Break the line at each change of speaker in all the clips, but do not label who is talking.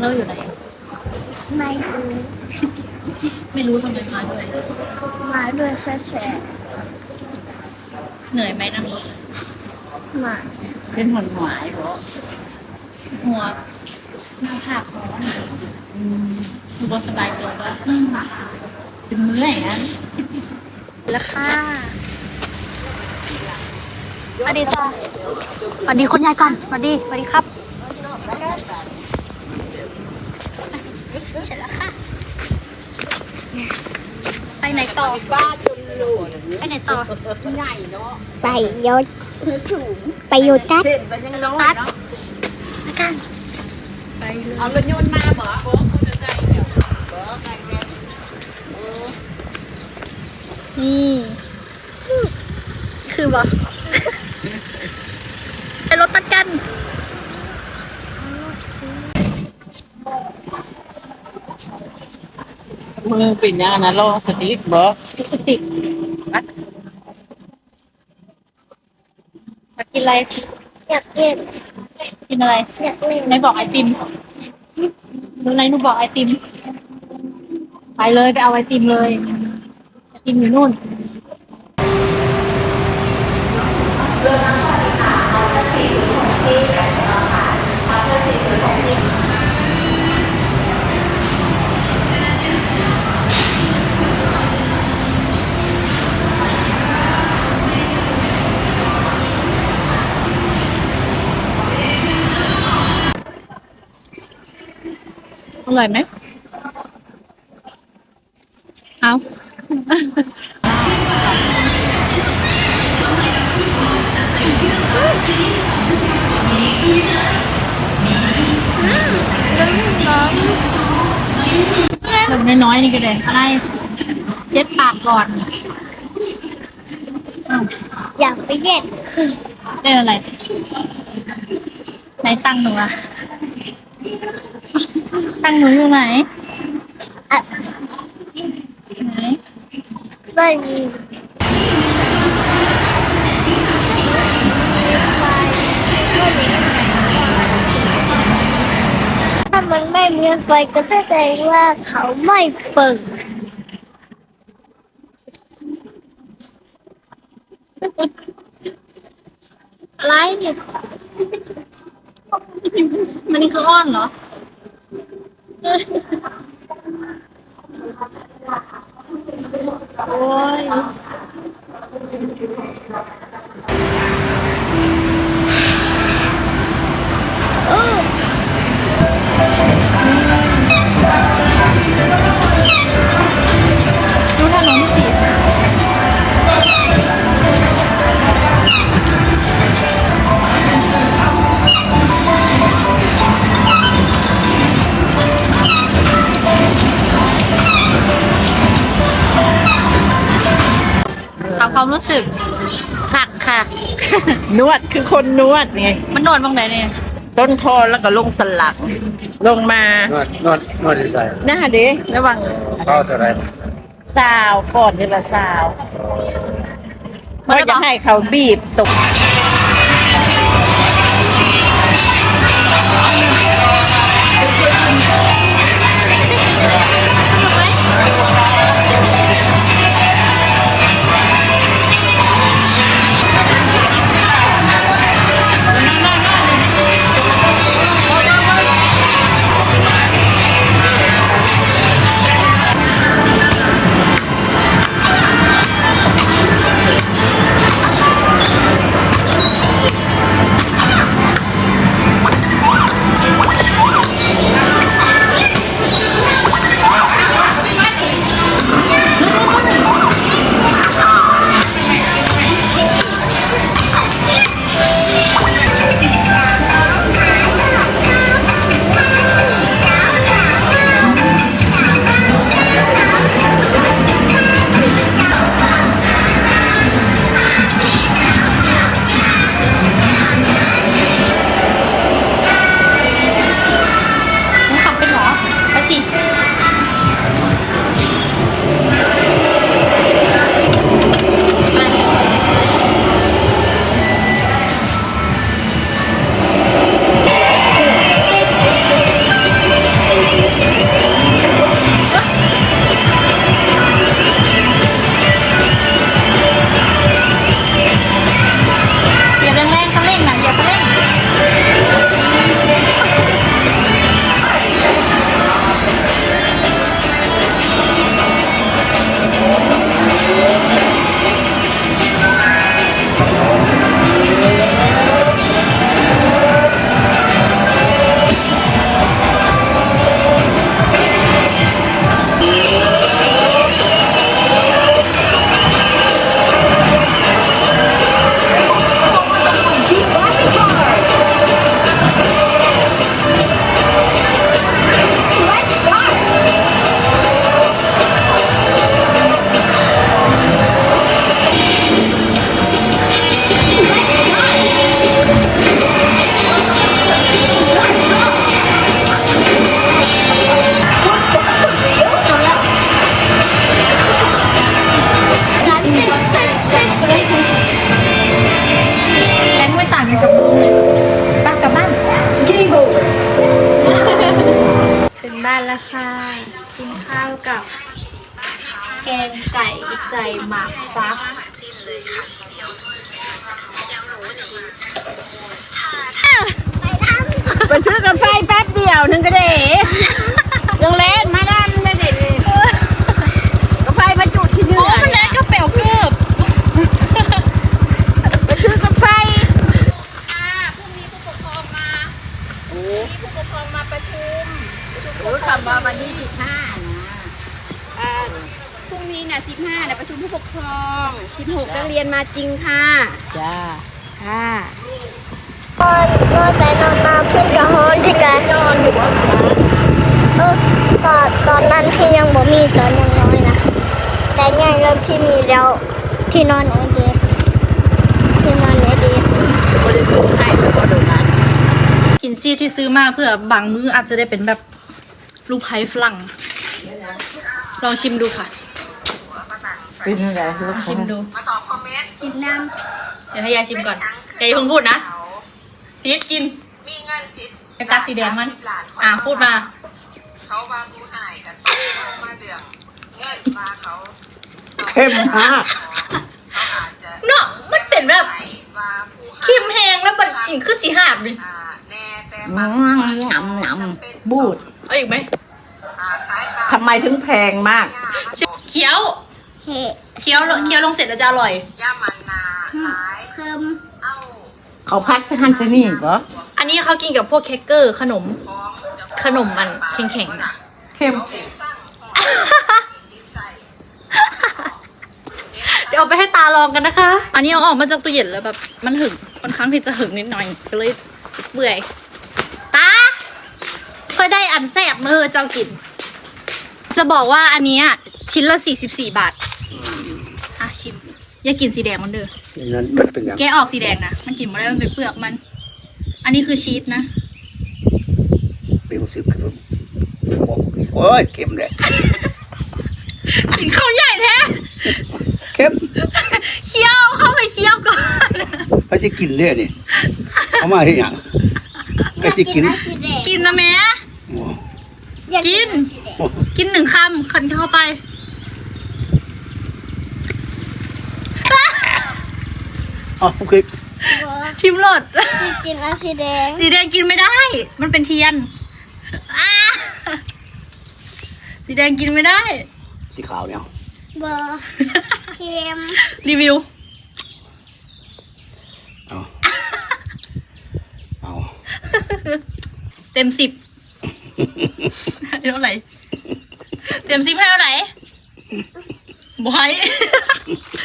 เราอยู่ไหน
ไม่รู้
ไม่รู้ทำไมมาด้วย
มาด้วยแฉะ
เหนื่อยไหมนั่งรถ
ๆมา
เป็นหอนหวายบ่
หัวหน้าผากร้อนดูบสบายตัวแล้ว
เป็นเมื่อยอัน
แล้วค่ะสวัสดีจ้าสวัสดีคุณยายก่อนสวัสดีสวัสดีครับ
เสร็จแล้วค่ะ
ไปไหนต่อ
บ้าจนหลุด
ไปไหนต่อ
ใหญ่เนาะ
ไปยศ
สูง
ไปยศกัด
เห็นไปยังน้อยเนาะ
ไปกัน
เอารถยนต์มาบ่โอ้คุณจะใจเดี๋ยวบ่ไกลแม่
นี่ คือบอกไปรถตัดกัน
มือเป็นยังนะรอสติกบ่
ลิปสติกมากินอะไร
อยากเล่น
กินอะไร
อยากเล่น
ไหนบอกไอติมดูไหนหนูบอกไอติม ไปเลยไปเอาไอติมเลยไอติมอยู่นู่น อร่อยไหมเอาแบบน้อยๆนี่ก็ได้อะไรเช็ดปากก่อนอ้าว
อยากไปเล่น
ได้อะไรไหนตังค์หนูอะ ตังค์หนูอยู่ไหน
อะ
ไหน
ไม่มีถ้ามันไม่มีไฟก็แสดงว่าเขาไม่เปิดอะไรเนี่ย
มันนี่คืออ้อนเหรอ โความรู้สึก
สักค่ะ นวดคือคนนวดไง
มันนวดบ้างไหนเนี่ย
ต้นคอแล้วก็ลงสลักลงมาน
วดนวดนวดที่ใส่
หน้าเด้ระวัง
เข้าเท่าไหร
สาวก่อนเดือนละสาว
มัน
ว่า
จะ
จะให้เขาบีบตก
กงไก่ใส่หมากฟัก
ไปซื้อกาแฟแป๊บเดียวหนึงก็ได้ยังเล่นมาด้านได้เด็ดกาแฟมาจุดที่เนื้อ
มันแลกกระเป๋าเกือบ
ไปซื้อกาแฟ
ค่ะพรุ่งนี้ผู้ปกครองมาพรุ่งนี้ผู้ปกครองมาประชุม
โอ้คำว่าวันนี้สิบห้านะ
อ่าพรุ่งนี้เนี่ย15เนี่ยประชุมผู้ปกครอง 16นักเรียนมาจริงค่ะ
จ้า
ค่ะ
นอนนอนไปนอนมาเพื่อนกับฮอนที่กันนอนอยู่ว่าเออตอนตอนนั้นพี่ยังบ่มีตอนยังน้อยนะ แต่ไงแล้วพี่มีแล้วที่นอนไอเด็กที่นอนไอเด็ก
บริสุทธิ์ให้สักคนนั้น
กินซีที่ซื้อมาเพื่อบางมื้ออาจจะได้เป็นแบบลูกไผ่ฝรั่ง ลองชิมดูค่ะ
เป็นอะไร
ลองชิมดู
กินน้
เดี๋ยวให้ยายชิมก่อนยายอย่าเพิ่งพูดนะพีทกิน
มีเงินสิบ
ไปกัดสีแดงมัน
สิบล้านคน
อ่าพูดมา
เขาว่าผู้หายกันเขามาเดืองเงินมาเขา
เข้มมาก
เขาอาจจะ
เนาะมันเป็นแบบ
ไหนว่าผู้หาย
คิมแหงแล้วมันกินขึ้นสีหาบดิ
อ่าแน่แต่
ง
บางำ
งำงำบูด
เอาอีกไหม
อ่าขายบาง
ทำไมถึงแพงมาก
ย่ามาบอก
เคี้ยวำ
เฮ
เคี้ยวลงเคี้ยวลงเสร็จแล้วจะอร่อย
ย่ามันนาขาย
เพิ่ม
เอ้า
เขาพักสักหันสนี่เหรอ
อันนี้เขากินกับพวกเค้กเกอร์ขนม
พร้อมจะ
ขนมมันแข็งๆน่ะ
เข้ม
เขาเป็นสร้างของมีสีใส
เดี๋ยวเอาไปให้ตาลองกันนะคะ อันนี้เอาออกมาจากตู้เย็นแล้วแบบมันหึงค่อนข้างที่จะหึงนิดหน่อยก็เลยเบื่อย ตาค่อยได้อันแซ่บมือเจ้ากิน จะบอกว่าอันเนี้ยชิ้นละ 44 บาทอะ ชิม อย่ากินสีแดงมันเด้อ
นั้นมันเป็นอย่าง
แกะออกสีแดงนะ มันกินไม่ได้มันเป็นเปลือกมัน อันนี้คือชีสนะ
เป็นสิบขึ้นโอ้ยเข้มเลย
กินข้าวใหญ่แท้
เข้ม
เคี้ยวเข้าไปเคี้ยวก่อน
ไปสิกินเด้อนี่เอามาให้หยังก็สิกิน
อยาสีแดง
กินนะแม่
โอ้
อยาก
กิน
อัสีแดง
โห
กินหนึ่งคำคันเข้าไป
อ๋อโอเค
บ่
ชิมรส
พี่กินอันสีแดง
สีแดงกินไม่ได้ มันเป็นเทียนอ่าสีแดงกินไม่ได้
สีขาวเนี่ย
บ่เค็ม
รีวิว
เอาเอา
เต็มสิบให้เท่าไหร่เต็มสิบให้เท่าไหร่บอย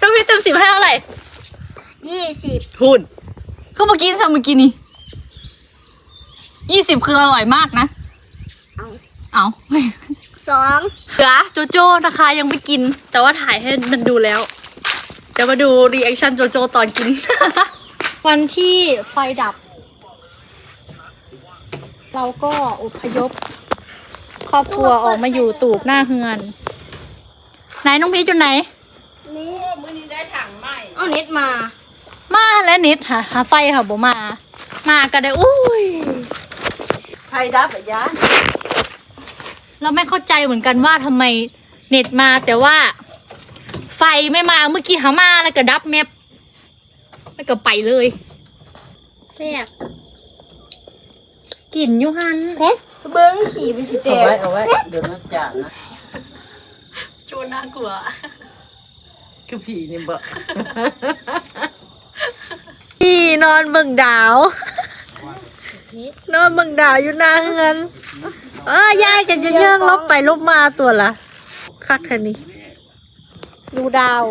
น้องพี่เต็มสิบให้เท่าไหร่
ยี่สิบ
หุ่นก็เมื่อกี้สั่งเมื่อกี้นี่ยี่สิบคืออร่อยมากนะ
เอา
เอา
สอง
เหลือโจโจ้นะคะยังไม่กิน แต่ว่าถ่ายให้มันดูแล้ว เดี๋ยวมาดูรีแอคชั่นโจโจ้ตอนกิน วันที่ไฟดับ เราก็อพยพ ครอบครัวออกมาอยู่ตูบหน้าเฮือน ไหนน้องพีชอยู่ไหน
นี่
เอาเน็ตมา
มาแล้วนิดหาหาไฟค่ะบ่มา มาก็ได้อุ้ย
ใครดับอะยะ
เราไม่เข้าใจเหมือนกันว่าทำไมเน็ตมาแต่ว่า ไฟไม่มาเมื่อกี้หามาแล้วก็ดับแมปแล้วก็ไปเลยแซ่บกลิ่นอยูฮัน
เผ็ด
เบิ้งขี่ไปสิเต
เอาไว้เอาไว้เดี๋ยวนะจ่านะ
จูน่ากลัว
คือผีนี่บ่
พี่ นอนเบิ่งดาว นอนเบิ่งดาวอยู่หน้าเงินเออยายกันจะเยื่องลบไปลบมาตัวละคักแค่นี้ ดูดาว